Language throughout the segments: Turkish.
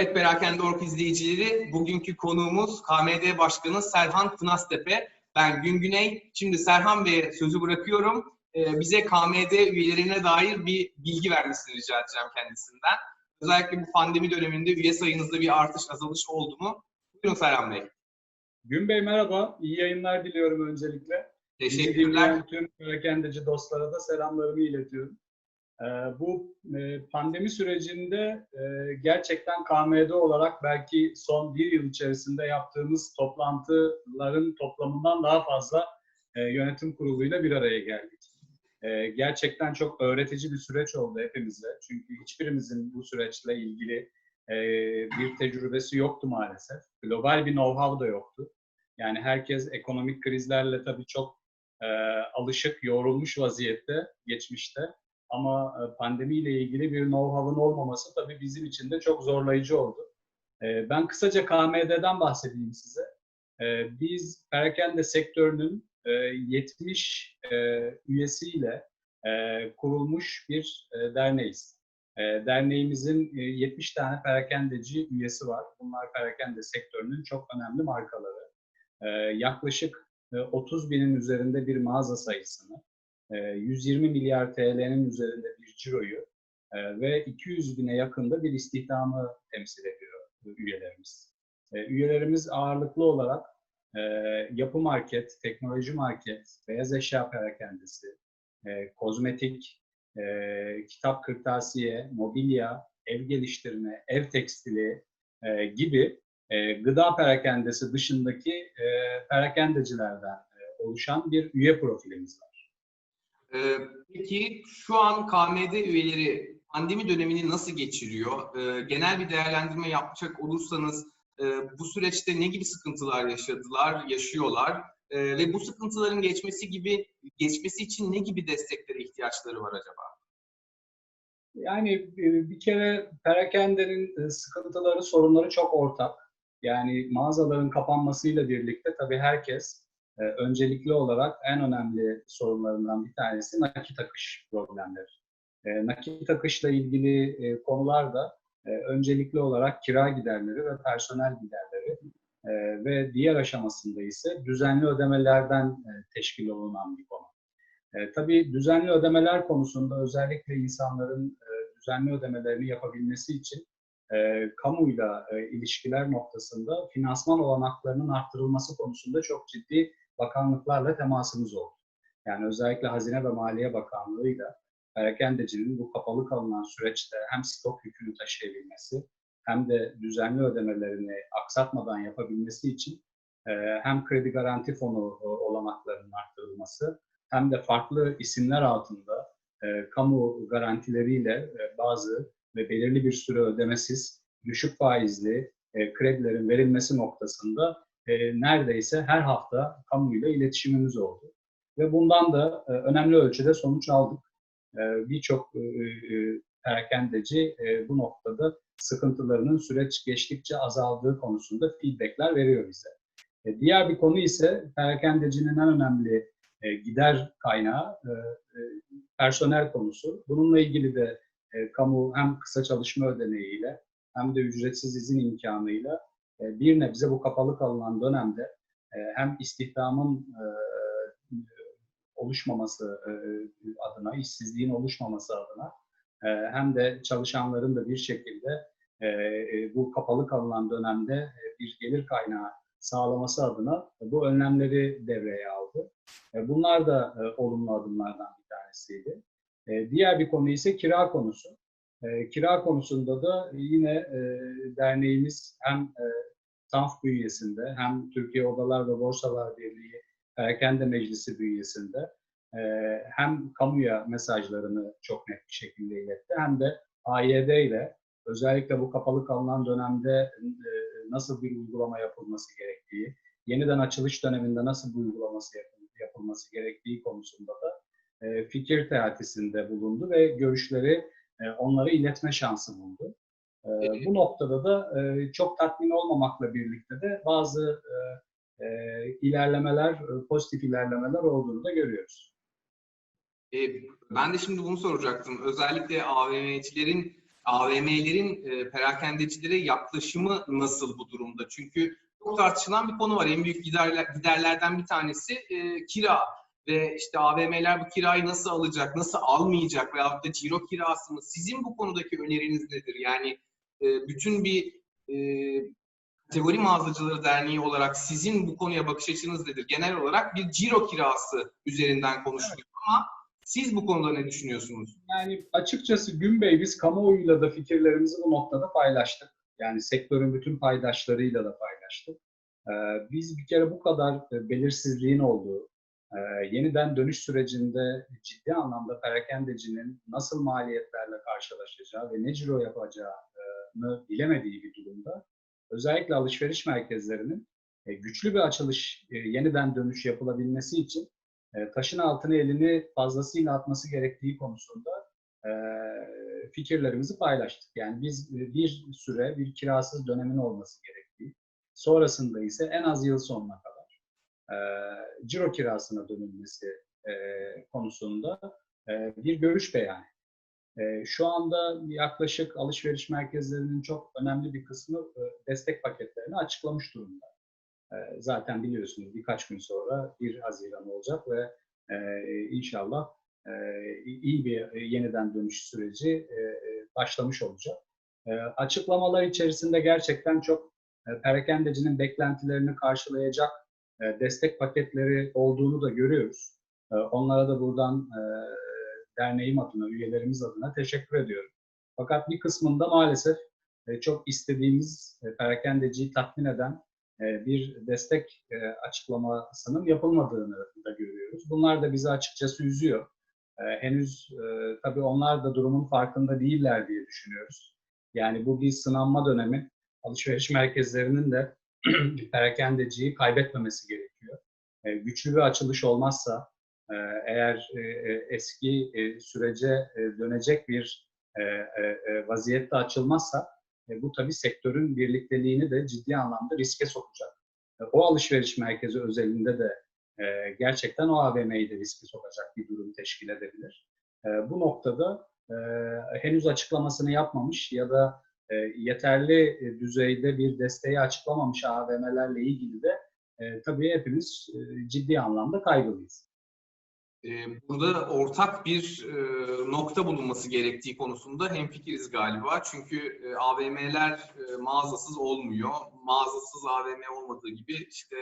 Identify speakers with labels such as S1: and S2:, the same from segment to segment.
S1: Evet Perakende Ork izleyicileri, bugünkü konuğumuz KMD Başkanı Serhan Pınastepe. Ben Gün Güney. Şimdi Serhan Bey'e sözü bırakıyorum. Ee, bize KMD üyelerine dair bir bilgi vermesini rica edeceğim kendisinden. Özellikle bu pandemi döneminde üye sayınızda bir artış, azalış oldu mu? Buyurun Serhan Bey.
S2: Gün Bey merhaba. İyi yayınlar diliyorum öncelikle.
S1: Teşekkürler.
S2: tüm perakendeci dostlara da selamlarımı iletiyorum. Ee, bu e, pandemi sürecinde e, gerçekten KMD olarak belki son bir yıl içerisinde yaptığımız toplantıların toplamından daha fazla e, yönetim kuruluyla bir araya geldik. Gerçekten çok öğretici bir süreç oldu hepimize. Çünkü hiçbirimizin bu süreçle ilgili bir tecrübesi yoktu maalesef. Global bir know-how da yoktu. Yani herkes ekonomik krizlerle tabii çok alışık, yorulmuş vaziyette geçmişte. Ama e, pandemiyle ilgili bir know-how'ın olmaması tabii bizim için de çok zorlayıcı oldu. E, ben kısaca KMD'den bahsedeyim size. E, biz perakende sektörünün e, 70 e, üyesiyle kurulmuş bir derneğiz. Derneğimizin e, 70 tane perakendeci üyesi var. Bunlar perakende sektörünün çok önemli markaları. Yaklaşık e, 30 binin üzerinde bir mağaza sayısını, 120 milyar TL'nin üzerinde bir ciroyu e, ve 200 bine yakında bir istihdamı temsil ediyor üyelerimiz. E, Üyelerimiz ağırlıklı olarak e, yapı market, teknoloji market, beyaz eşya perakendesi, kozmetik, kitap kırtasiye, mobilya, ev geliştirme, ev tekstili gibi gıda perakendesi dışındaki perakendecilerden oluşan bir üye profilimiz var.
S1: Ee, peki şu an KMD üyeleri pandemi dönemini nasıl geçiriyor? Ee, genel bir değerlendirme yapacak olursanız e, bu süreçte ne gibi sıkıntılar yaşadılar, yaşıyorlar? Ee, ve bu sıkıntıların geçmesi gibi geçmesi için ne gibi desteklere ihtiyaçları var acaba?
S2: Yani e, bir kere perakendenin e, sıkıntıları, sorunları çok ortak. Yani mağazaların kapanmasıyla birlikte tabii herkes e, öncelikli olarak en önemli sorunlarından bir tanesi nakit akış problemleri. E, nakit akışla ilgili e, konular da e, öncelikli olarak kira giderleri ve personel giderleri e, ve diğer aşamasında ise düzenli ödemelerden e, teşkil olunan bir konu. Tabii düzenli ödemeler konusunda özellikle insanların düzenli ödemelerini yapabilmesi için e, kamuyla e, ilişkiler noktasında finansman olanaklarının arttırılması konusunda çok ciddi bakanlıklarla temasımız oldu. Yani özellikle Hazine ve Maliye Bakanlığı'yla perakendecinin bu kapalı kalınan süreçte hem stok yükünü taşıyabilmesi hem de düzenli ödemelerini aksatmadan yapabilmesi için e, hem kredi garanti fonu e, olanaklarının arttırılması hem de farklı isimler altında e, kamu garantileriyle bazı ve belirli bir süre ödemesiz, düşük faizli kredilerin verilmesi noktasında e, neredeyse her hafta kamuyla iletişimimiz oldu. Ve bundan da e, önemli ölçüde sonuç aldık. E, Birçok e, e, perakendeci e, bu noktada sıkıntılarının süreç geçtikçe azaldığı konusunda feedbackler veriyor bize. E, diğer bir konu ise perakendecinin en önemli e, gider kaynağı e, e, personel konusu. Bununla ilgili de e, kamu hem kısa çalışma ödeneğiyle hem de ücretsiz izin imkanıyla e, bir nebze bu kapalı kalınan dönemde e, hem istihdamın e, oluşmaması e, adına, işsizliğin oluşmaması adına e, hem de çalışanların da bir şekilde e, e, bu kapalı kalınan dönemde e, bir gelir kaynağı sağlaması adına bu önlemleri devreye aldı. E, bunlar da e, olumlu adımlardan bir tanesiydi. E, diğer bir konu ise kira konusu. E, kira konusunda da yine e, derneğimiz hem e, TANF bünyesinde hem Türkiye Odalar ve Borsalar Birliği Perakende Meclisi bünyesinde e, hem kamuya mesajlarını çok net bir şekilde iletti hem de AYD ile özellikle bu kapalı kalınan dönemde e, nasıl bir uygulama yapılması gerektiği, yeniden açılış döneminde nasıl bir uygulaması yapılması gerektiği konusunda da e, fikir teatisinde bulundu ve görüşleri e, onlara iletme şansı buldu. E, bu noktada da e, çok tatmin olmamakla birlikte de bazı e, e, ilerlemeler, e, pozitif ilerlemeler olduğunu da görüyoruz.
S1: E, ben de şimdi bunu soracaktım. Özellikle AVM'cilerin AVM'lerin e, perakendecilere yaklaşımı nasıl bu durumda? Çünkü çok tartışılan bir konu var. En büyük giderler, giderlerden bir tanesi e, kira ve işte AVM'ler bu kirayı nasıl alacak, nasıl almayacak veyahut da ciro kirası mı? Sizin bu konudaki öneriniz nedir? Yani e, bütün bir e, kategori mağazacıları derneği olarak sizin bu konuya bakış açınız nedir? Genel olarak bir ciro kirası üzerinden konuşuluyor ama siz bu konuda ne düşünüyorsunuz?
S2: Yani açıkçası Günbey biz kamuoyuyla da fikirlerimizi bu noktada paylaştık. Yani sektörün bütün paydaşlarıyla da paylaştık. Ee, biz bir kere bu kadar e, belirsizliğin olduğu, yeniden dönüş sürecinde ciddi anlamda perakendecinin nasıl maliyetlerle karşılaşacağı ve ne ciro yapacağını bilemediği bir durumda özellikle alışveriş merkezlerinin e, güçlü bir açılış, e, yeniden dönüş yapılabilmesi için e, taşın altına elini fazlasıyla atması gerektiği konusunda fikirlerimizi paylaştık. Yani biz bir süre bir kirasız dönemin olması gerektiği, sonrasında ise en az yıl sonuna kadar e, ciro kirasına dönülmesi e, konusunda e, bir görüş beyan ettik. E, şu anda yaklaşık alışveriş merkezlerinin çok önemli bir kısmı e, destek paketlerini açıklamış durumda. E, zaten biliyorsunuz birkaç gün sonra 1 Haziran olacak ve e, inşallah e, iyi bir yeniden dönüş süreci e, başlamış olacak. E, açıklamalar içerisinde gerçekten çok e, perakendecinin beklentilerini karşılayacak e, destek paketleri olduğunu da görüyoruz. E, onlara da buradan e, derneğim adına, üyelerimiz adına teşekkür ediyorum. Fakat bir kısmında maalesef e, çok istediğimiz e, perakendeciyi tatmin eden e, bir destek e, açıklamasının yapılmadığını da görüyoruz. Bunlar da bizi açıkçası üzüyor. E, henüz tabii onlar da durumun farkında değiller diye düşünüyoruz. Yani bu bir sınanma dönemi. Alışveriş merkezlerinin de perakendeciyi kaybetmemesi gerekiyor. Güçlü bir açılış olmazsa, eğer eski sürece dönecek bir vaziyette açılmazsa e, bu tabii sektörün birlikteliğini de ciddi anlamda riske sokacak. E, o alışveriş merkezi özelinde de e, gerçekten o AVM'yi de riske sokacak bir durum teşkil edebilir. Bu noktada henüz açıklamasını yapmamış ya da yeterli düzeyde bir desteği açıklamamış AVM'lerle ilgili de tabii hepimiz ciddi anlamda kaygılıyız.
S1: Ee, burada ortak bir e, nokta bulunması gerektiği konusunda hemfikiriz galiba. Çünkü e, AVM'ler e, mağazasız olmuyor. Mağazasız AVM olmadığı gibi işte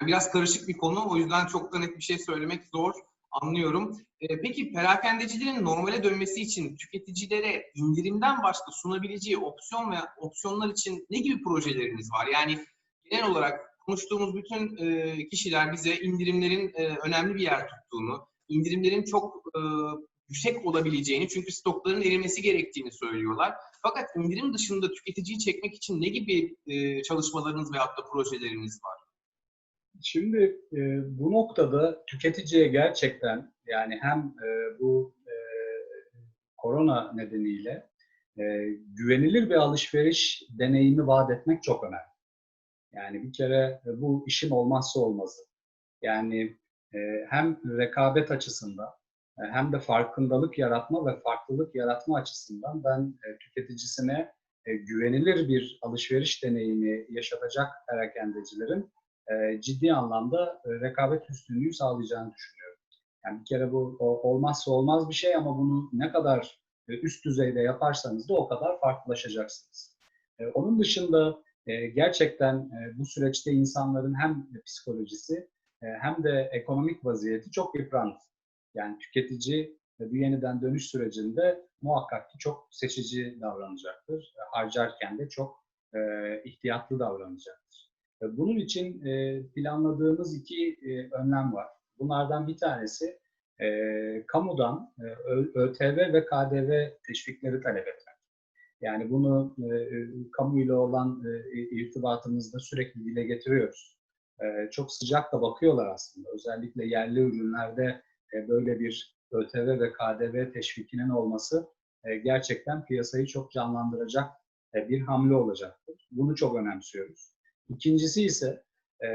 S1: yani biraz karışık bir konu. O yüzden çok da net bir şey söylemek zor. Anlıyorum. Peki perakendecilerin normale dönmesi için tüketicilere indirimden başka sunabileceği opsiyon ve opsiyonlar için ne gibi projeleriniz var? Yani genel olarak konuştuğumuz bütün e, kişiler bize indirimlerin e, önemli bir yer tuttuğunu, indirimlerin çok e, yüksek olabileceğini çünkü stokların erimesi gerektiğini söylüyorlar. Fakat indirim dışında tüketiciyi çekmek için ne gibi e, çalışmalarınız veyahut da projeleriniz var?
S2: Şimdi e, bu noktada tüketiciye gerçekten yani hem e, bu e, korona nedeniyle e, güvenilir bir alışveriş deneyimi vaat etmek çok önemli. Yani bir kere e, bu işin olmazsa olmazı. Yani e, hem rekabet açısından e, hem de farkındalık yaratma ve farklılık yaratma açısından ben tüketicisine güvenilir bir alışveriş deneyimi yaşatacak perakendecilerin ciddi anlamda rekabet üstünlüğü sağlayacağını düşünüyorum. Yani bir kere bu olmazsa olmaz bir şey ama bunu ne kadar üst düzeyde yaparsanız da o kadar farklılaşacaksınız. Onun dışında gerçekten e, bu süreçte insanların hem psikolojisi e, hem de ekonomik vaziyeti çok yıprandı. Yani tüketici bu yeniden dönüş sürecinde muhakkak ki çok seçici davranacaktır. Harcarken de çok e, ihtiyatlı davranacaktır. Bunun için planladığımız iki önlem var. Bunlardan bir tanesi kamudan ÖTV ve KDV teşvikleri talep etmek. Yani bunu e, e, kamuyla olan e, irtibatımızda sürekli dile getiriyoruz. E, çok sıcak da bakıyorlar aslında. Özellikle yerli ürünlerde e, böyle bir ÖTV ve KDV teşvikinin olması e, gerçekten piyasayı çok canlandıracak e, bir hamle olacaktır. Bunu çok önemsiyoruz. İkincisi ise e,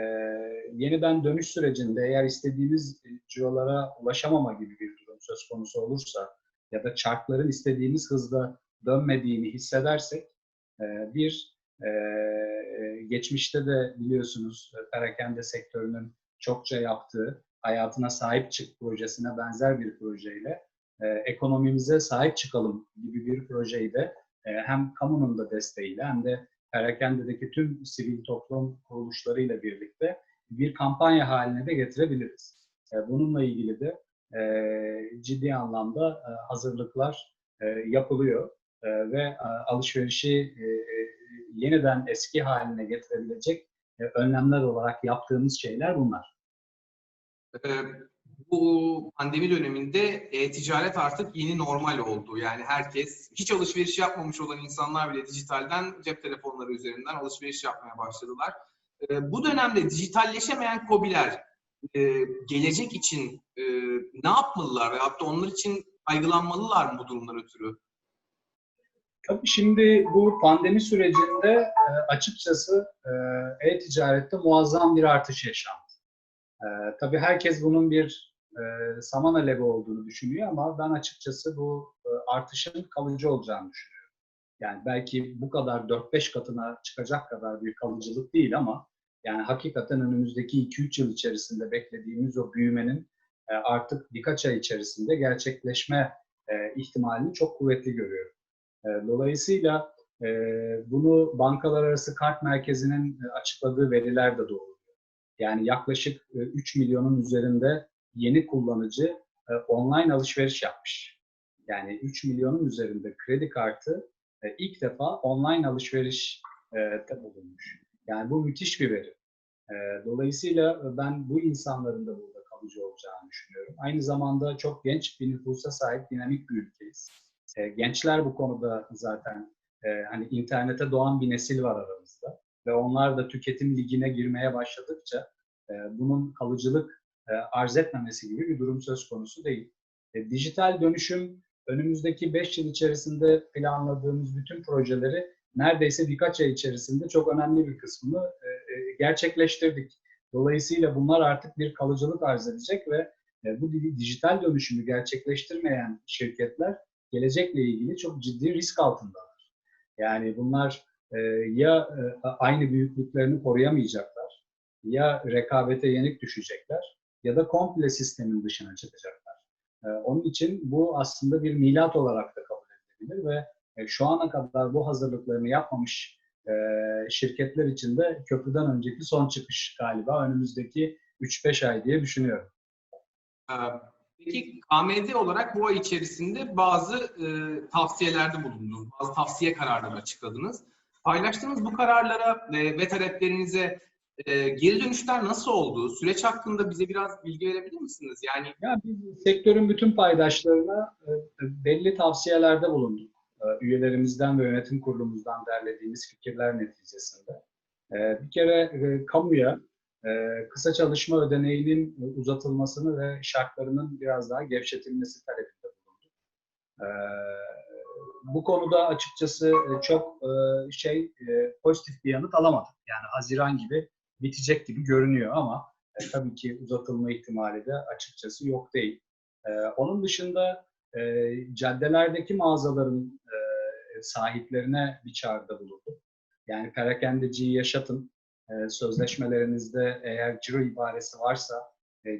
S2: yeniden dönüş sürecinde eğer istediğimiz cirolara ulaşamama gibi bir durum söz konusu olursa ya da çarkların istediğimiz hızda dönmediğini hissedersek e, bir e, geçmişte de biliyorsunuz e, perakende sektörünün çokça yaptığı hayatına sahip çık projesine benzer bir projeyle e, ekonomimize sahip çıkalım gibi bir projeyi de e, hem kamunun da desteğiyle hem de perakendedeki tüm sivil toplum kuruluşlarıyla birlikte bir kampanya haline de getirebiliriz. E, bununla ilgili de e, ciddi anlamda e, hazırlıklar yapılıyor ve alışverişi yeniden eski haline getirebilecek önlemler olarak yaptığımız şeyler bunlar.
S1: Ee, bu pandemi döneminde e-ticaret artık yeni normal oldu. Yani herkes hiç alışveriş yapmamış olan insanlar bile dijitalden cep telefonları üzerinden alışveriş yapmaya başladılar. Ee, bu dönemde dijitalleşemeyen kobiler e, gelecek için e, ne yapmalılar veyahut da onlar için kaygılanmalılar mı bu durumdan ötürü?
S2: Tabii şimdi bu pandemi sürecinde e, açıkçası e, e-ticarette muazzam bir artış yaşandı. E, tabii herkes bunun bir e, saman alevi olduğunu düşünüyor ama ben açıkçası bu e, artışın kalıcı olacağını düşünüyorum. Yani belki bu kadar 4-5 katına çıkacak kadar bir kalıcılık değil ama yani hakikaten önümüzdeki 2-3 yıl içerisinde beklediğimiz o büyümenin e, artık birkaç ay içerisinde gerçekleşme e, ihtimalini çok kuvvetli görüyorum. E, dolayısıyla e, bunu bankalar arası kart merkezinin e, açıkladığı veriler de doğru. Yani yaklaşık 3 milyonun üzerinde yeni kullanıcı online alışveriş yapmış. Yani 3 milyonun üzerinde kredi kartı ilk defa online alışveriş bulunmuş. Yani bu müthiş bir veri. Dolayısıyla ben bu insanların da burada kalıcı olacağını düşünüyorum. Aynı zamanda çok genç bir nüfusa sahip dinamik bir ülkeyiz. Gençler bu konuda zaten hani internete doğan bir nesil var aramızda ve onlar da tüketim ligine girmeye başladıkça e, bunun kalıcılık e, arz etmemesi gibi bir durum söz konusu değil. E, dijital dönüşüm önümüzdeki 5 yıl içerisinde planladığımız bütün projeleri neredeyse birkaç ay içerisinde çok önemli bir kısmını e, e, gerçekleştirdik. Dolayısıyla bunlar artık bir kalıcılık arz edecek ve e, bu dijital dönüşümü gerçekleştirmeyen şirketler gelecekle ilgili çok ciddi risk altındalar. Yani bunlar e, ya e, aynı büyüklüklerini koruyamayacaklar, ya rekabete yenik düşecekler ya da komple sistemin dışına çıkacaklar. E, onun için bu aslında bir milat olarak da kabul edilebilir ve şu ana kadar bu hazırlıklarını yapmamış şirketler için de köprüden önceki son çıkış galiba önümüzdeki 3-5 ay diye düşünüyorum.
S1: Peki KMD olarak bu ay içerisinde bazı e, tavsiyelerde bulundunuz, bazı tavsiye kararları açıkladınız. Paylaştığınız bu kararlara e, ve taleplerinize e, geri dönüşler nasıl oldu? Süreç hakkında bize biraz bilgi verebilir misiniz? Yani
S2: ya biz sektörün bütün paydaşlarına e, belli tavsiyelerde bulunduk. E, üyelerimizden ve yönetim kurulumuzdan derlediğimiz fikirler neticesinde. E, bir kere kamuya kısa çalışma ödeneğinin uzatılmasını ve şartlarının biraz daha gevşetilmesi talebinde bulunduk. E, bu konuda açıkçası çok şey pozitif bir yanıt alamadık. Yani Haziran gibi bitecek gibi görünüyor ama tabii ki uzatılma ihtimali de açıkçası yok değil. Onun dışında caddelerdeki mağazaların sahiplerine bir çağrıda bulunduk. Yani perakendeciyi yaşatın. Sözleşmelerinizde eğer ciro ibaresi varsa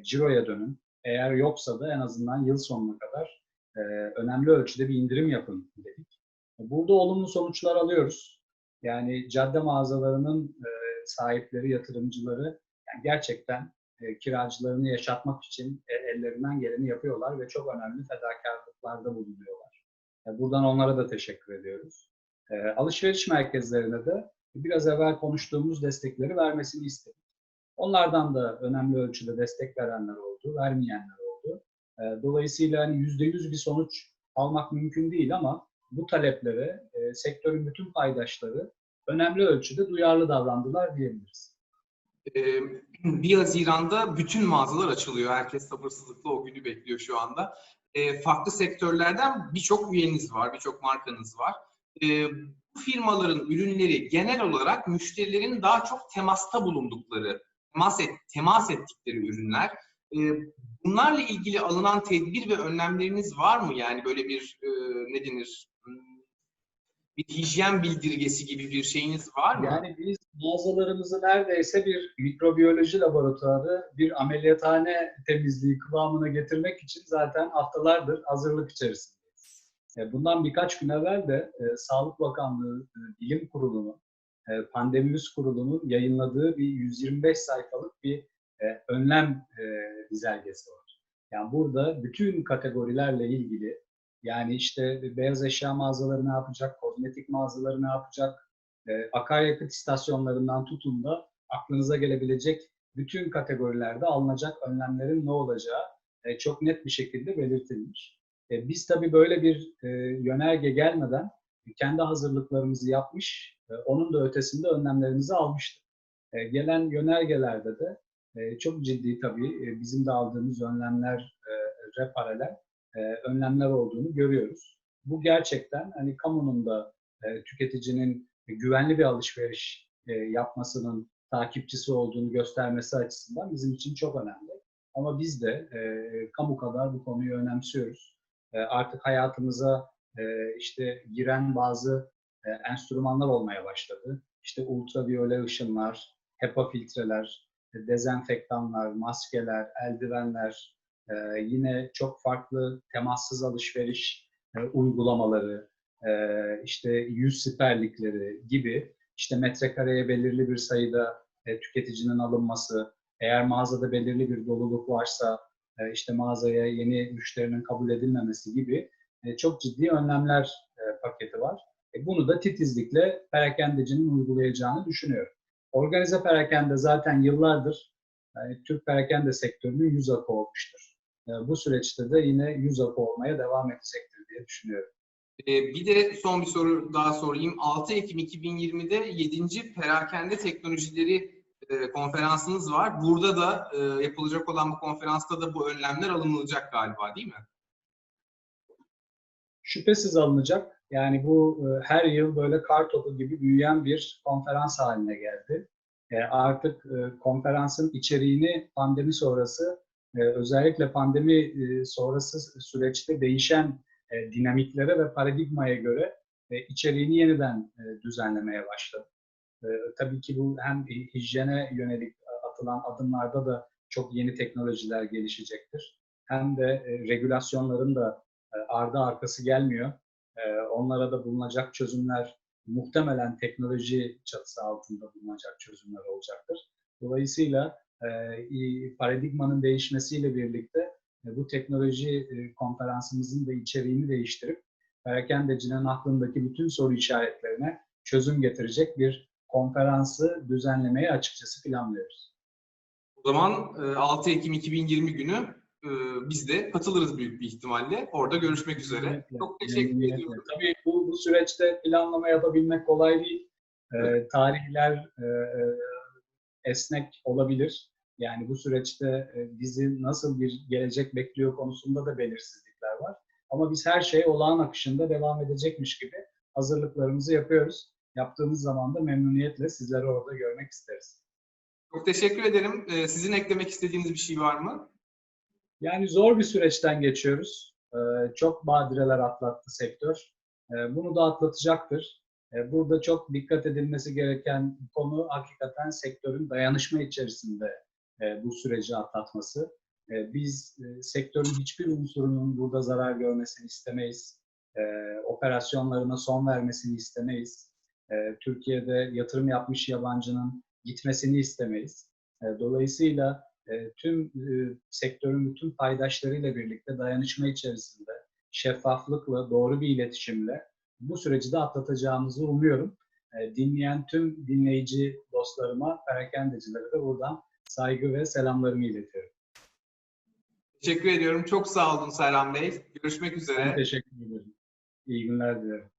S2: ciroya dönün. Eğer yoksa da en azından yıl sonuna kadar e, önemli ölçüde bir indirim yapın dedik. Burada olumlu sonuçlar alıyoruz. Yani cadde mağazalarının e, sahipleri, yatırımcıları yani gerçekten e, kiracılarını yaşatmak için e, ellerinden geleni yapıyorlar ve çok önemli fedakarlıklarda bulunuyorlar. E, buradan onlara da teşekkür ediyoruz. E, alışveriş merkezlerine de biraz evvel konuştuğumuz destekleri vermesini istedik. Onlardan da önemli ölçüde destek verenler oldu, vermeyenler e, dolayısıyla hani yüzde yüz bir sonuç almak mümkün değil ama bu taleplere e, sektörün bütün paydaşları önemli ölçüde duyarlı davrandılar diyebiliriz.
S1: 1 Haziran'da bütün mağazalar açılıyor. Herkes sabırsızlıkla o günü bekliyor şu anda. Farklı sektörlerden birçok üyeniz var, birçok markanız var. Bu firmaların ürünleri genel olarak müşterilerin daha çok temasta bulundukları, temas, et, temas ettikleri ürünler. Bunlarla ilgili alınan tedbir ve önlemleriniz var mı? Yani böyle bir e, ne denir? Bir hijyen bildirgesi gibi bir şeyiniz var mı?
S2: Yani biz mağazalarımızı neredeyse bir mikrobiyoloji laboratuvarı, bir ameliyathane temizliği kıvamına getirmek için zaten haftalardır hazırlık içerisindeyiz. E, Bundan birkaç gün evvel de e, Sağlık Bakanlığı e, Bilim Kurulu'nun, Pandemimiz Kurulu'nun yayınladığı bir 125 sayfalık bir önlem dizergesi var. Yani burada bütün kategorilerle ilgili yani işte beyaz eşya mağazaları ne yapacak, kozmetik mağazaları ne yapacak, e, akaryakıt istasyonlarından tutun da aklınıza gelebilecek bütün kategorilerde alınacak önlemlerin ne olacağı e, çok net bir şekilde belirtilmiş. E, biz tabii böyle bir e, yönerge gelmeden kendi hazırlıklarımızı yapmış, e, onun da ötesinde önlemlerimizi almıştık. E, gelen yönergelerde de e, çok ciddi tabii e, bizim de aldığımız önlemler e, paralel e, önlemler olduğunu görüyoruz. Bu gerçekten hani kamunun da e, tüketicinin güvenli bir alışveriş e, yapmasının takipçisi olduğunu göstermesi açısından bizim için çok önemli. Ama biz de e, kamu kadar bu konuyu önemsiyoruz. E, artık hayatımıza e, işte giren bazı e, enstrümanlar olmaya başladı. İşte ultraviyole ışınlar, HEPA filtreler, dezenfektanlar, maskeler, eldivenler, e, yine çok farklı temassız alışveriş e, uygulamaları, e, işte yüz siperlikleri gibi işte metrekareye belirli bir sayıda e, tüketicinin alınması, eğer mağazada belirli bir doluluk varsa e, işte mağazaya yeni müşterinin kabul edilmemesi gibi e, çok ciddi önlemler e, paketi var. E, bunu da titizlikle perakendecinin uygulayacağını düşünüyorum. Organize perakende zaten yıllardır yani Türk perakende sektörünün yüz akı olmuştur. E, bu süreçte de yine yüz akı olmaya devam edecektir diye düşünüyorum.
S1: Ee, bir de son bir soru daha sorayım. 6 Ekim 2020'de 7. Perakende Teknolojileri e, konferansınız var. Burada da e, yapılacak olan bu konferansta da bu önlemler alınılacak galiba değil mi?
S2: Şüphesiz alınacak. Yani bu e, her yıl böyle kar topu gibi büyüyen bir konferans haline geldi. Artık konferansın içeriğini pandemi sonrası özellikle pandemi e, sonrası süreçte değişen e, dinamiklere ve paradigmaya göre e, içeriğini yeniden düzenlemeye başladı. Tabii ki bu hem hijyene yönelik atılan adımlarda da çok yeni teknolojiler gelişecektir. Hem de regülasyonların da ardı arkası gelmiyor. Onlara da bulunacak çözümler muhtemelen teknoloji çatısı altında bulunacak çözümler olacaktır. Dolayısıyla paradigmanın değişmesiyle birlikte e, bu teknoloji e, konferansımızın da içeriğini değiştirip perakendecinin aklındaki bütün soru işaretlerine çözüm getirecek bir konferansı düzenlemeyi açıkçası planlıyoruz.
S1: O zaman e, 6 Ekim 2020 günü e, biz de katılırız büyük bir ihtimalle. Orada görüşmek üzere.
S2: Memnuniyetle,
S1: Çok teşekkür
S2: memnuniyetle.
S1: ediyorum.
S2: Tabii bu, bu süreçte planlama yapabilmek kolay değil. E, tarihler e, e, esnek olabilir. Yani bu süreçte e, bizi nasıl bir gelecek bekliyor konusunda da belirsizlikler var. Ama biz her şey olağan akışında devam edecekmiş gibi hazırlıklarımızı yapıyoruz. Yaptığımız zaman da memnuniyetle sizleri orada görmek isteriz.
S1: Çok teşekkür ederim. E, sizin eklemek istediğiniz bir şey var mı?
S2: Yani zor bir süreçten geçiyoruz. E, çok badireler atlattı sektör. Bunu da atlatacaktır. Burada çok dikkat edilmesi gereken konu hakikaten sektörün dayanışma içerisinde bu süreci atlatması. E, biz e, sektörün hiçbir unsurunun burada zarar görmesini istemeyiz. E, operasyonlarına son vermesini istemeyiz. E, Türkiye'de yatırım yapmış yabancının gitmesini istemeyiz. E, dolayısıyla e, tüm e, sektörün bütün paydaşlarıyla birlikte dayanışma içerisinde şeffaflıkla, doğru bir iletişimle bu süreci de atlatacağımızı umuyorum. E, dinleyen tüm dinleyici dostlarıma, perakendecilere de buradan saygı ve selamlarımı iletiyorum.
S1: Teşekkür ediyorum. Çok sağ olun Serhan Bey. Görüşmek üzere.
S2: Ben teşekkür ederim. İyi günler dilerim.